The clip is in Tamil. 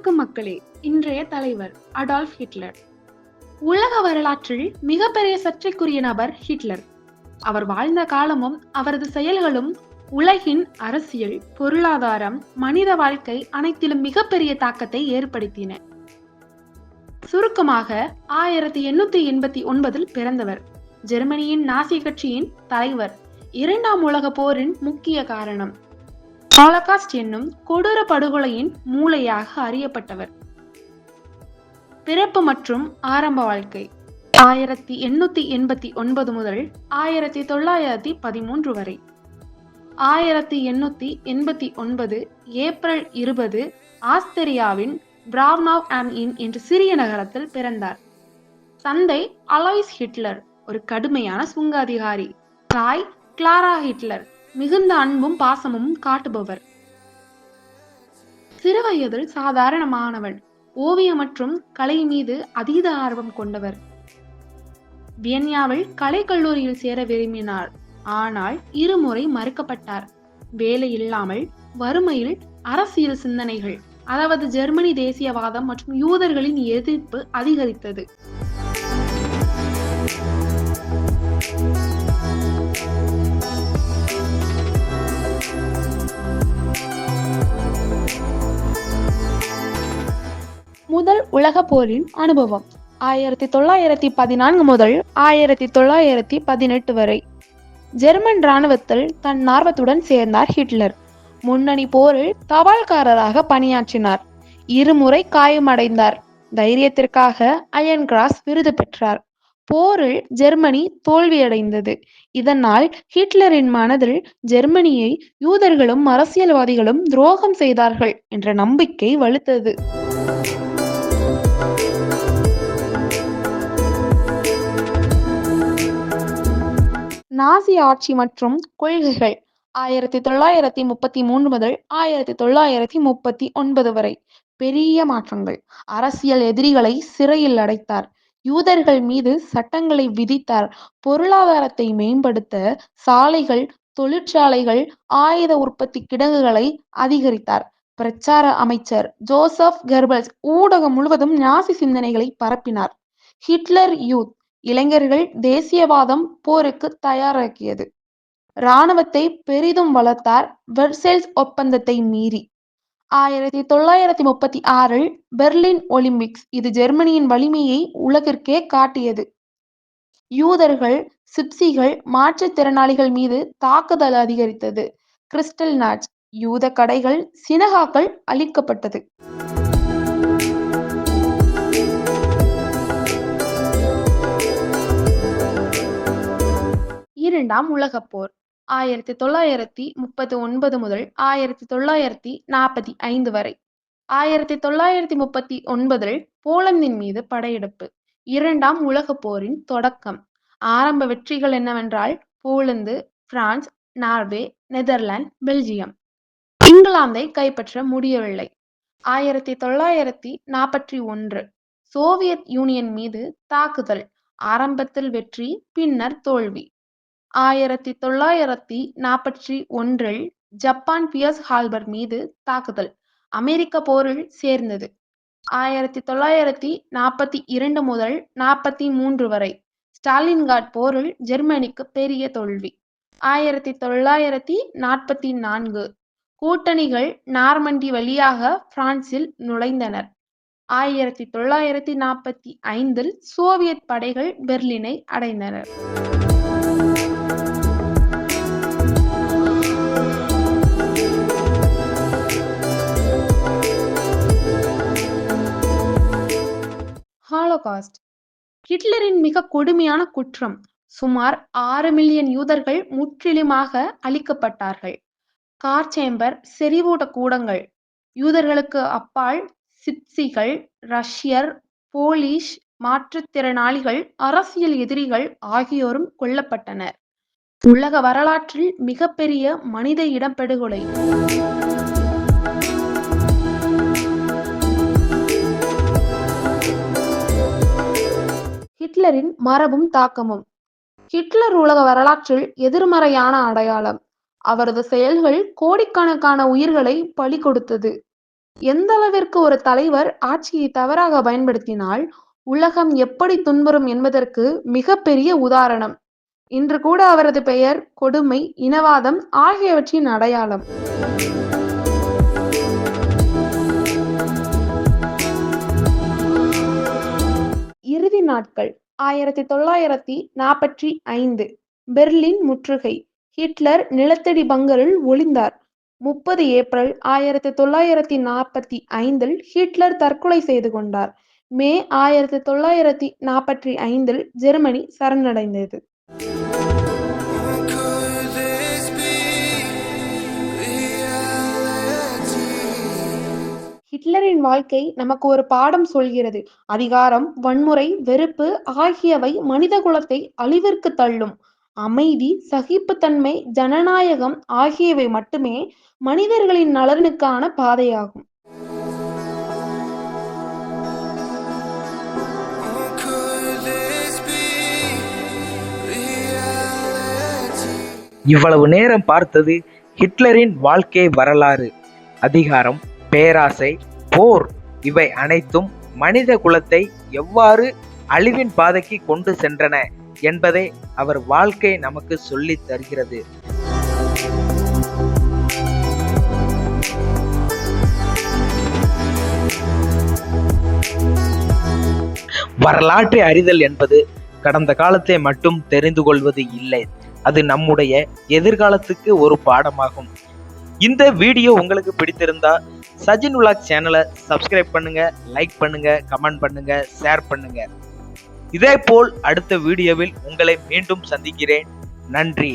வணக்கம் மக்களே இன்றைய தலைவர் அடால்ஃப் ஹிட்லர். உலக வரலாற்றில் மிகப்பெரிய சர்ச்சைக்குரிய நபர் ஹிட்லர். அவர் வாழ்ந்த காலமும் அவரது செயல்களும் உலகின் அரசியல் பொருளாதாரம் மனித வாழ்க்கை அனைத்திலும் மிகப்பெரிய தாக்கத்தை ஏற்படுத்தின. சுருக்கமாக ஆயிரத்தி எண்ணூத்தி எண்பத்தி ஒன்பதில் பிறந்தவர். ஜெர்மனியின் நாசி கட்சியின் தலைவர். இரண்டாம் உலக போரின் முக்கிய காரணம். ஹாலகாஸ்ட் என்னும் கொடூர படுகொலையின் மூளையாக அறியப்பட்டவர். பிறப்பு மற்றும் ஆரம்ப வாழ்க்கை. ஆயிரத்தி எண்ணூத்தி எண்பத்தி ஒன்பது முதல் ஆயிரத்தி தொள்ளாயிரத்தி பதிமூன்று வரை. ஆயிரத்தி எண்ணூத்தி எண்பத்தி ஒன்பது ஏப்ரல் இருபது ஆஸ்திரியாவின் பிராவ்னாவ் ஆம் இன் என்ற சிறிய நகரத்தில் பிறந்தார். தந்தை அலாய்ஸ் ஹிட்லர் ஒரு கடுமையான சுங்க அதிகாரி. தாய் கிளாரா ஹிட்லர் மிகுந்த அன்பும் பாசமும் காட்டுபவர். சிறுவயதில் சாதாரணமானவன் ஓவியம் மற்றும் கலை மீது அதீத ஆர்வம் கொண்டவர். வியன்யாவில் கலை கல்லூரியில் சேர விரும்பினார். ஆனால் இருமுறை மறுக்கப்பட்டார். வேலை இல்லாமல் வறுமையில் அரசியல் சிந்தனைகள் அதாவது ஜெர்மனி தேசியவாதம் மற்றும் யூதர்களின் எதிர்ப்பு அதிகரித்தது. முதல் உலக போரின் அனுபவம். ஆயிரத்தி தொள்ளாயிரத்தி பதினான்கு முதல் ஆயிரத்தி தொள்ளாயிரத்தி பதினெட்டு வரை ஜெர்மன் இராணுவத்தில் தன் ஆர்வத்துடன் சேர்ந்தார் ஹிட்லர். முன்னணி போரில் தபால்காரராக பணியாற்றினார். இருமுறை காயமடைந்தார். தைரியத்திற்காக அயன் கிராஸ் விருது பெற்றார். போரில் ஜெர்மனி தோல்வியடைந்தது. இதனால் ஹிட்லரின் மனதில் ஜெர்மனியை யூதர்களும் அரசியல்வாதிகளும் துரோகம் செய்தார்கள் என்ற நம்பிக்கை வலுத்தது. நாசி ஆட்சி மற்றும் கொள்கைகள் ஆயிரத்தி தொள்ளாயிரத்தி முப்பத்தி மூன்று முதல் ஆயிரத்தி தொள்ளாயிரத்தி முப்பத்தி ஒன்பது வரை. பெரிய மாற்றங்கள். அரசியல் எதிரிகளை சிறையில் அடைத்தார். யூதர்கள் மீது சட்டங்களை விதித்தார். பொருளாதாரத்தை மேம்படுத்த சாலைகள் தொழிற்சாலைகள் ஆயுத உற்பத்தி கிடங்குகளை அதிகரித்தார். பிரச்சார அமைச்சர் ஜோசப் கெர்பல்ஸ் ஊடகம் முழுவதும் நாசி சிந்தனைகளை பரப்பினார். ஹிட்லர் யூத் இளைஞர்கள் தேசியவாதம் போருக்கு தயாராக்கியது. இராணுவத்தை பெரிதும் வளர்த்தார் வெர்செல்ஸ் ஒப்பந்தத்தை மீறி. ஆயிரத்தி தொள்ளாயிரத்தி முப்பத்தி ஆறில் பெர்லின் ஒலிம்பிக்ஸ் இது ஜெர்மனியின் வலிமையை உலகிற்கே காட்டியது. யூதர்கள் சிப்சிகள் மாற்றுத்திறனாளிகள் மீது தாக்குதல் அதிகரித்தது. கிறிஸ்டல் நாச் யூத கடைகள் சினகாக்கள் அழிக்கப்பட்டது. இரண்டாம் உலகப் போர். ஆயிரத்தி தொள்ளாயிரத்தி முப்பத்தி ஒன்பது முதல் ஆயிரத்தி தொள்ளாயிரத்தி நாற்பத்தி ஐந்து வரை. ஆயிரத்தி தொள்ளாயிரத்தி முப்பத்தி ஒன்பதில் போலந்தின் மீது படையெடுப்பு. இரண்டாம் உலகப் போரின் தொடக்கம். ஆரம்ப வெற்றிகள் என்னவென்றால் Poland France Norway Netherlands Belgium. இங்கிலாந்தை கைப்பற்ற முடியவில்லை. ஆயிரத்தி தொள்ளாயிரத்தி நாற்பத்தி ஒன்று. சோவியத் யூனியன் மீது தாக்குதல். ஆரம்பத்தில் வெற்றி பின்னர் தோல்வி. ஆயிரத்தி தொள்ளாயிரத்தி நாற்பத்தி ஒன்றில் ஜப்பான் பியர்ஸ் ஹால்பர் மீது தாக்குதல் அமெரிக்க போரில் சேர்ந்தது. ஆயிரத்தி தொள்ளாயிரத்தி நாற்பத்தி இரண்டு முதல் நாற்பத்தி மூன்று வரை ஸ்டாலின்காட் போரில் ஜெர்மனிக்கு பெரிய தோல்வி. ஆயிரத்தி தொள்ளாயிரத்தி நாற்பத்தி நான்கு கூட்டணிகள் நார்மண்டி வழியாக பிரான்சில் நுழைந்தனர். ஆயிரத்தி தொள்ளாயிரத்தி நாற்பத்தி ஐந்தில் சோவியத் படைகள் பெர்லினை அடைந்தனர் ஹாலோகாஸ்ட் ஹிட்லரின் மிக கொடுமையான குற்றம் சுமார் ஆறு மில்லியன் யூதர்கள் முற்றிலுமாக அழிக்கப்பட்டார்கள். கார் சேம்பர் செறிவூட்ட கூடங்கள். யூதர்களுக்கு அப்பால் சிப்சிகள் ரஷ்யர் போலிஷ் மாற்றுத்திறனாளிகள் அரசியல் எதிரிகள் ஆகியோரும் கொல்லப்பட்டனர். உலக வரலாற்றில் மிகப்பெரிய மனித இடம்படுகொலை. ஹிட்லரின் மரபும் தாக்கமும். ஹிட்லர் உலக வரலாற்றில் எதிர்மறையான அடையாளம். அவரது செயல்கள் கோடிக்கணக்கான உயிர்களை பலி கொடுத்தது. எந்த அளவிற்கு ஒரு தலைவர் ஆட்சியை தவறாக பயன்படுத்தினால் உலகம் எப்படி துன்புறும் என்பதற்கு மிகப்பெரிய உதாரணம். இன்று கூட அவரது பெயர் கொடுமை இனவாதம் ஆகியவற்றின் அடையாளம். இறுதி நாட்கள் ஆயிரத்தி தொள்ளாயிரத்தி நாற்பத்தி ஐந்து. பெர்லின் முற்றுகை. ஹிட்லர் நிலத்தடி பங்கரில் ஒளிந்தார். முப்பது ஏப்ரல் ஆயிரத்தி தொள்ளாயிரத்தி நாற்பத்தி ஐந்தில் ஹிட்லர் தற்கொலை செய்து கொண்டார். மே ஆயிரத்தி தொள்ளாயிரத்தி நாற்பத்தி ஐந்தில் ஜெர்மனி சரணடைந்தது. ஹிட்லரின் வாழ்க்கை நமக்கு ஒரு பாடம் சொல்கிறது. அதிகாரம் வன்முறை வெறுப்பு ஆகியவை மனித குலத்தை அழிவிற்கு தள்ளும். அமைதி சகிப்புத்தன்மை ஜனநாயகம் ஆகியவை மட்டுமே மனிதர்களின் நலனுக்கான பாதையாகும். இவ்வளவு நேரம் பார்த்தது ஹிட்லரின் வாழ்க்கை வரலாறு. அதிகாரம் பேராசை போர் இவை அனைத்தும் மனித குலத்தை எவ்வாறு அழிவின் பாதைக்கு கொண்டு சென்றன? என்பதை அவர் வாழ்க்கை நமக்கு சொல்லி தருகிறது. வரலாற்றை அறிதல் என்பது கடந்த காலத்தை மட்டும் தெரிந்து கொள்வது இல்லை. அது நம்முடைய எதிர்காலத்துக்கு ஒரு பாடமாகும். இந்த வீடியோ உங்களுக்கு பிடித்திருந்தா சஜின் உலாக் சேனலை சப்ஸ்கிரைப் பண்ணுங்க லைக் பண்ணுங்க கமெண்ட் பண்ணுங்க ஷேர் பண்ணுங்க. இதேபோல் அடுத்த வீடியோவில் உங்களை மீண்டும் சந்திக்கிறேன். நன்றி.